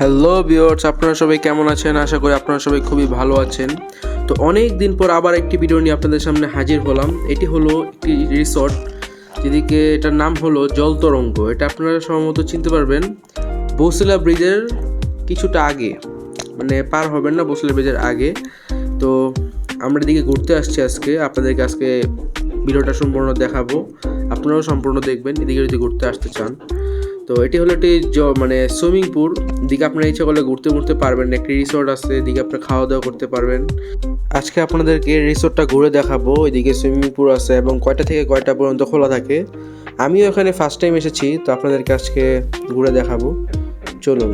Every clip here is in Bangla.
হ্যালো বিয়ার্স আপনারা সবাই কেমন আছেন? আশা করি আপনারা সবাই খুবই ভালো আছেন। তো অনেক দিন পর আবার একটি ভিডিও নিয়ে আপনাদের সামনে হাজির হলাম। এটি হলো একটি রিসর্ট যেদিকে এটার নাম হলো জল তরঙ্গ। এটা আপনারা সম্ভবত চিনতে পারবেন। বসিলা ব্রিজের কিছুটা আগে মানে পার হবেন না বসিলা ব্রিজের আগে। তো আমরা এদিকে ঘুরতে আসছি আজকে। আপনাদেরকে আজকে ভিডিওটা সম্পূর্ণ দেখাবো। আপনারাও সম্পূর্ণ দেখবেন, এদিকে যদি ঘুরতে আসতে চান। তো এটি হলো একটি মানে সুইমিং পুল দিকে আপনারা ইচ্ছা করলে ঘুরতে ঘুরতে পারবেন, একটি রিসোর্ট আছে এদিকে আপনারা খাওয়া দাওয়া করতে পারবেন। আজকে আপনাদেরকে রিসোর্টটা ঘুরে দেখাবো, এদিকে সুইমিং পুল আছে এবং কয়টা থেকে কয়টা পর্যন্ত খোলা থাকে। আমিও এখানে ফার্স্ট টাইম এসেছি, তো আপনাদেরকে আজকে ঘুরে দেখাবো। চলুন।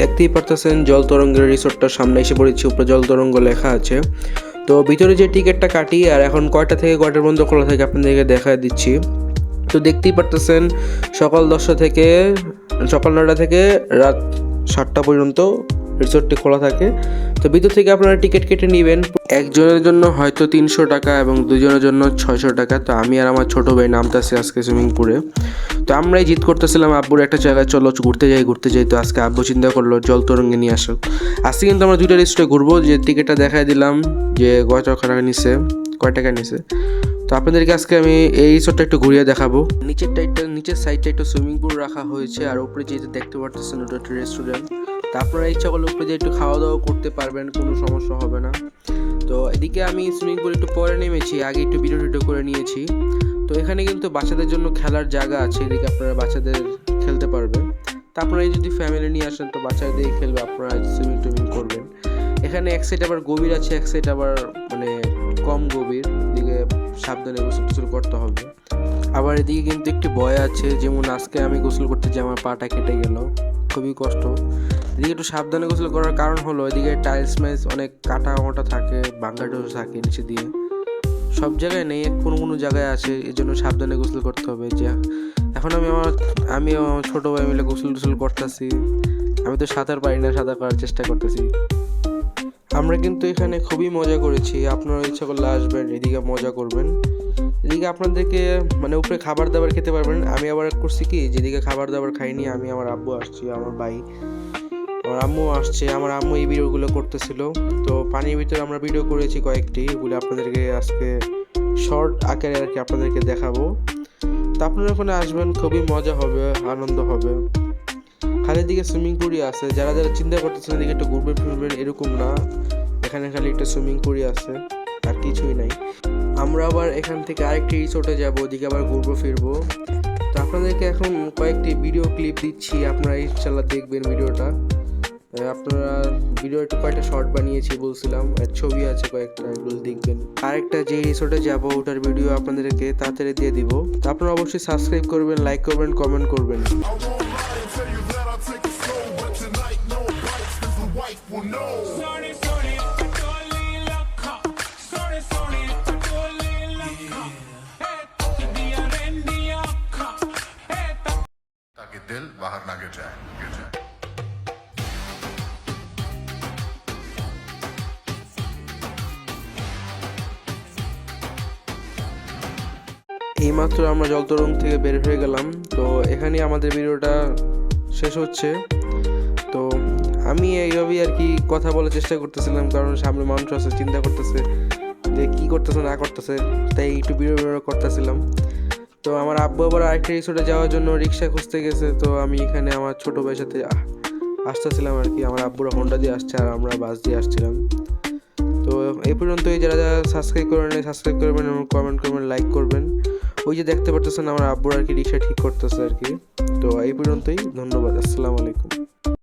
দেখতেই পারতেছেন জল তরঙ্গের রিসোর্টটার সামনে এসে পড়েছি, উপরে জল তরঙ্গ লেখা আছে। তো ভিতরে যে টিকিটটা কাটি, আর এখন কয়টা থেকে কয়টার পর্যন্ত খোলা থাকে আপনাদেরকে দেখা দিচ্ছি। তো দেখতেই পারতেছেন সকাল দশটা থেকে, সকাল নটা থেকে রাত সাতটা পর্যন্ত রিসোর্টটি খোলা থাকে। তো ভিতর থেকে আপনারা টিকিট কেটে নেবেন। একজনের জন্য হয়তো তিনশো টাকা এবং দুজনের জন্য ছয়শো টাকা। তো আমি আর আমার ছোটো ভাই নামতেছি আজকে সুইমিং পুলে তো আমরাই জিত করতেছিলাম, আব্বুর একটা জায়গায়, চলো ঘুরতে যাই ঘুরতে যাই। তো আজকে আব্বু চিন্তা করল জল তরঙ্গে নিয়ে আসো আজকে কিন্তু আমরা দুইটা রিস্টে ঘুরবো, যে টিকিটটা দেখাই দিলাম, যে কয় টাকা নিছে, কয় টাকা নিছে। তো আপনাদেরকে আজকে আমি এই রিসোর্টটা একটু ঘুরিয়ে দেখাবো। নিচের টাইটটা নিচের সাইডটা একটু সুইমিং পুল রাখা হয়েছে, আর উপরে যেটা দেখতে পারতেছেন ওটা একটা রেস্টুরেন্ট তা আপনারা ইচ্ছা করলে উপরে যে একটু খাওয়া দাওয়া করতে পারবেন, কোনো সমস্যা হবে না। তো এদিকে আমি সুইমিং পুল একটু পরে নেমেছি, আগে একটু ভিডিও টিডিও করে নিয়েছি। তো এখানে কিন্তু বাচ্চাদের জন্য খেলার জায়গা আছে, এদিকে আপনারা বাচ্চাদের খেলতে পারবেন। তা আপনারা যদি ফ্যামিলি নিয়ে আসেন, তো বাচ্চাদের খেলবে, আপনারা সুইমিং টুইমিং করবেন। এখানে এক সাইড আবার গভীর আছে, এক সাইড আবার মানে কম গভীর, এদিকে সাবধানে গোসল টোসল করতে হবে। আবার এদিকে কিন্তু একটি ভয় আছে, যেমন আজকে আমি গোসল করতে যে আমার পাটা কেটে গেল, খুবই কষ্ট। এদিকে একটু সাবধানে গোসল করার কারণ হলো, এদিকে টাইলস মাইলস অনেক কাটা মোটা থাকে ভাঙ্গা থাকে নিচে দিয়ে। সব জায়গায় নেই, কোনো কোনো জায়গায় আছে এই জন্য সাবধানে গোসল করতে হবে, যে এখন আমি আমার আমি আমার ছোটো ভাই মিলে গোসল টোসল করতেছি, আমি তো সাঁতার পারি না, সাঁতার করার চেষ্টা করতেছি। আমরা কিন্তু এখানে খুবই মজা করেছি, আপনারা ইচ্ছা করলে আসবেন, এদিকে মজা করবেন। এদিকে আপনাদেরকে মানে উপরে খাবার দাবার খেতে পারবেন, আমি আবার করছি কি, যেদিকে খাবার দাবার খাইনি, আমি আমার আব্বু আসছি, আমার ভাই। আমার আম্মু আসছে, আমার আম্মু এই ভিডিওগুলো করতেছিল। তো পানির ভিতরে আমরা ভিডিও করেছি কয়েকটি, এগুলো আপনাদেরকে আজকে শর্ট আকারে আর কি আপনাদেরকে দেখাবো। তো আপনারা ওখানে আসবেন, খুবই মজা হবে, আনন্দ হবে। খালি দিকে সুইমিং পুলই আছে, যারা যারা চিন্তা করতেছেন এদিকে একটু ঘুরবেন, ফিরবেন, এরকম না। এখানে খালি একটা সুইমিং পুলই আছে, আর কিছুই নাই। আমরা আবার এখান থেকে আরেকটি রিসোর্টে যাব, ওদিকে আবার ঘুরবো, ফিরবো। তো আপনাদেরকে এখন কয়েকটি ভিডিও ক্লিপ দিচ্ছি, আপনারা ইনশাল্লাহ দেখবেন ভিডিওটা আপনারা ভিডিও একটু কয়েকটা শর্ট বানিয়েছি বলছিলাম আর ছবি আছে কয়েকটা এগুলো দেখবেন আরেকটা যে রিসোর্টে যাবো ওটার ভিডিও আপনাদেরকে তাড়াতাড়ি দিয়ে দিব তো আপনারা অবশ্যই সাবস্ক্রাইব করবেন লাইক করবেন কমেন্ট করবেন Sorry, sorry, Dolly Laka. Sorry, sorry, Dolly Laka. Hey, India, India, Hey, ताकि दिल बाहर ना गिर जाए गिर जाए এইমাত্র আমরা জলতরং থেকে বের হয়ে গেলাম। তো এখানে আমাদের ভিডিওটা শেষ হচ্ছে। তো আমি এইভাবেই আর কি কথা বলার চেষ্টা করতেছিলাম, কারণ সামনে মানুষ আছে, চিন্তা করতেছে যে কি করতেছে, না করতেছে, তাই একটু ভিডিও ভিডিও করতেছিলাম। তো আমার আব্বু আবার আরেকটা রিসোর্টে যাওয়ার জন্য রিক্সা খুঁজতে গেছে, তো আমি এখানে আমার ছোটো ভাইয়ের সাথে আসতেছিলাম আর কি। আমার আব্বুরা হোন্ডা দিয়ে আসছে আর আমরা বাস দিয়ে আসছিলাম। তো এই পর্যন্তই, যারা যারা সাবস্ক্রাইব করেন সাবস্ক্রাইব করবেন এবং কমেন্ট করবেন লাইক করবেন। ওই যে দেখতে পারতেছেন আমার আব্বুর আর কি রিক্সা ঠিক করতেছে আর কি। তো এই পর্যন্তই, ধন্যবাদ, আসসালামু আলাইকুম।